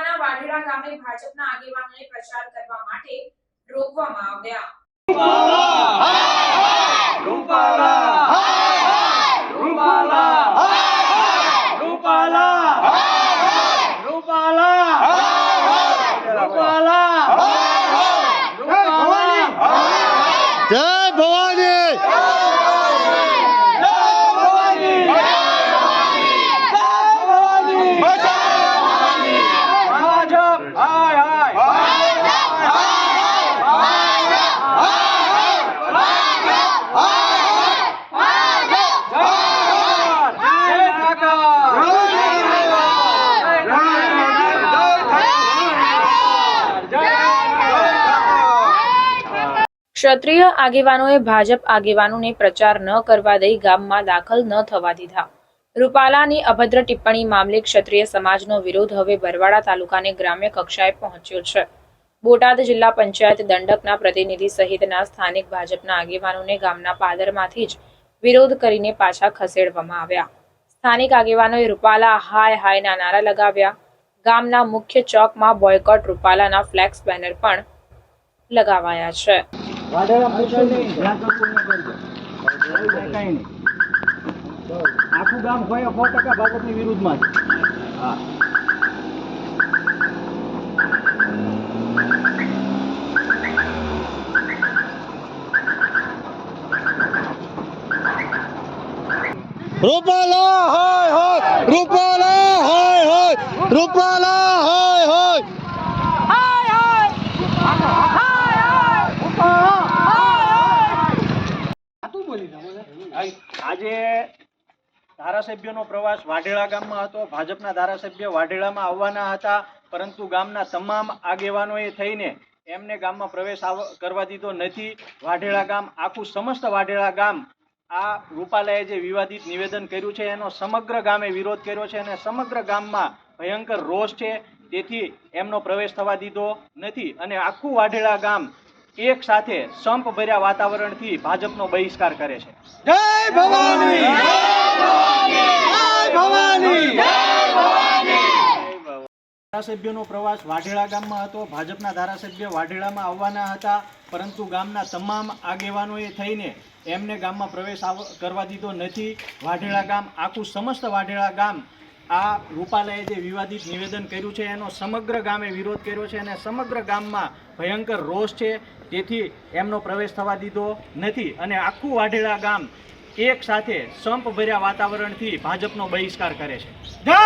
ગામે ભાજપના આગેવાનોને પ્રચાર કરવા માટે રોકવામાં આવ્યા. જય ક્ષત્રિય આગેવાનોએ ભાજપ આગેવાનોને પ્રચાર ન કરવા દઈ ગામમાં દાખલ ન થવા દીધા. રૂપાલાની અભદ્ર ટિપ્પણી મામલે ક્ષત્રિય સમાજનો વિરોધ હવે બરવાડા તાલુકાને ગ્રામ્ય કક્ષાએ પહોંચ્યો છે. બોટાદ જિલ્લા પંચાયત દંડકના પ્રતિનિધિ સહિતના સ્થાનિક ભાજપના આગેવાનોને ગામના પાદરમાંથી જ વિરોધ કરીને પાછા ખસેડવામાં આવ્યા. સ્થાનિક આગેવાનોએ રૂપાલા હાય હાયના નારા લગાવ્યા. ગામના મુખ્ય ચોકમાં બોયકોટ રૂપાલાના ફ્લેક્સ બેનર પણ લગાવાયા છે. વાઢેરા પૂછો નહીં ધ્યાન તો પૂર્ણ કરજો. કઈ નહીં. આખું ગામ હોય સો ટકા ભાજપની વિરુદ્ધમાં છે. હા. રૂપાલા, હોય હોય. રૂપાલા, હોય હોય. રૂપાલા, હાય. આજે ધારાસભ્યનો પ્રવાસ વાઢેળા ગામમાં હતો. ભાજપના ધારાસભ્ય વાઢેળામાં આવવાના હતા, પરંતુ ગામના તમામ આગેવાનોએ થઈને એમને ગામમાં પ્રવેશ કરવા દીધો નથી. વાઢેળા ગામ, આખું સમસ્ત વાઢેળા ગામ આ રૂપાલાએ જે વિવાદિત નિવેદન કર્યું છે, એનો સમગ્ર ગામે વિરોધ કર્યો છે અને સમગ્ર ગામમાં ભયંકર રોષ છે. તેથી એમનો પ્રવેશ થવા દીધો નથી. અને આખું વાઢેળા ગામ એક સાથે સંપ ભર્યા વાતાવરણથી ભાજપનો બહિષ્કાર કરે છે. જય ભવાની! જય ભવાની! ધારાસભ્યનો પ્રવાસ વાઢેળા ગામમાં હતો. ભાજપના ધારાસભ્ય વાઢેળામાં આવવાના હતા પરંતુ ગામના તમામ આગેવાનોએ થઈને એમને ગામમાં પ્રવેશ કરવા દીધો નથી. વાઢેળા ગામ આખું સમસ્ત વાઢેળા ગામ આ રૂપાલાએ જે વિવાદિત નિવેદન કર્યું છે એનો સમગ્ર ગામે વિરોધ કર્યો છે અને સમગ્ર ગામમાં ભયંકર રોષ છે. તેથી એમનો પ્રવેશ થવા દીધો નથી અને આખું વાઢેલા ગામ એક સાથે સંપ ભર્યા વાતાવરણથી ભાજપનો બહિષ્કાર કરે છે. જય